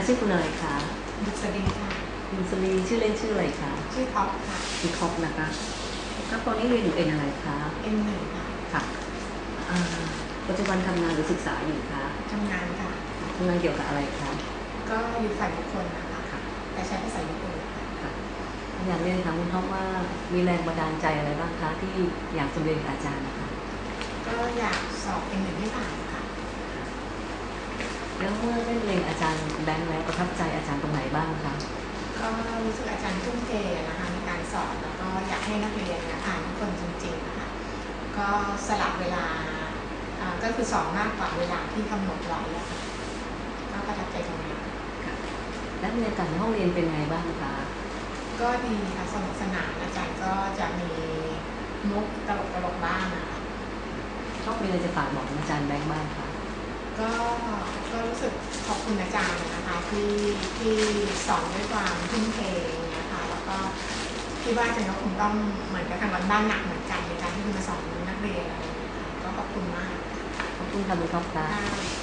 ค่ะชื่อคุณอะไรคะดุษฎีค่ะคุณสลีชื่อเล่นชื่ออะไรคะชื่อท็อปค่ะคุณท็อปนะคะแล้วตอนนี้เรียนอยู่เอ็นอะไรคะ M1 ค่ะค่ะอ่าปัจจุบันทำงานหรือศึกษาอยู่คะทำงานค่ะทำงานเกี่ยวกับอะไรคะก็อยู่ฝ่ายบุคคลนะคะแต่ใช้ภาษาญี่ปุ่นค่ะค่ะอยากเรียนถามคุณท็อปว่ามีแรงบันดาลใจอะไรบ้างคะที่อยากจะเรียนกับอาจารย์นะคะก็อยากสอบ M1 ให้ผ่านค่ะแล้วเมื่อได้เรียน รู้สึกอาจารย์ทุ่มเทนะคะในการสอนแล้วก็อยากให้นักเรียนเนี่ยผ่านทุกคนจริงๆนะคะก็สลับเวลาอ่าก็คือสอนมากกว่าเวลาที่กำหนดไว้อะค่ะก็ประทับใจตรงนี้ค่ะและบรรยากาศในห้องเรียนเป็นไงบ้างคะก็ดีค่ะสนุกสนานอาจารย์ก็จะมีมุกตลกตลกๆบ้างนะคะชอบมีอะไรจะฝากบอกอาจารย์แบงค์บ้างคะ ก็ก็รู้สึกขอบคุณอาจารย์นะคะที่ที่สอนด้วยความทุ่มเทนะคะแล้วก็คิดว่าอาจารย์ก็คงต้องเหมือนกับทำกันบ้านหนักเหมือนกันในการที่จะมาสอนนักเรียนอะไรอย่างเงี้ยค่ะก็ขอบคุณมากขอบคุณค่ะคุณท็อปค่ะค่ะ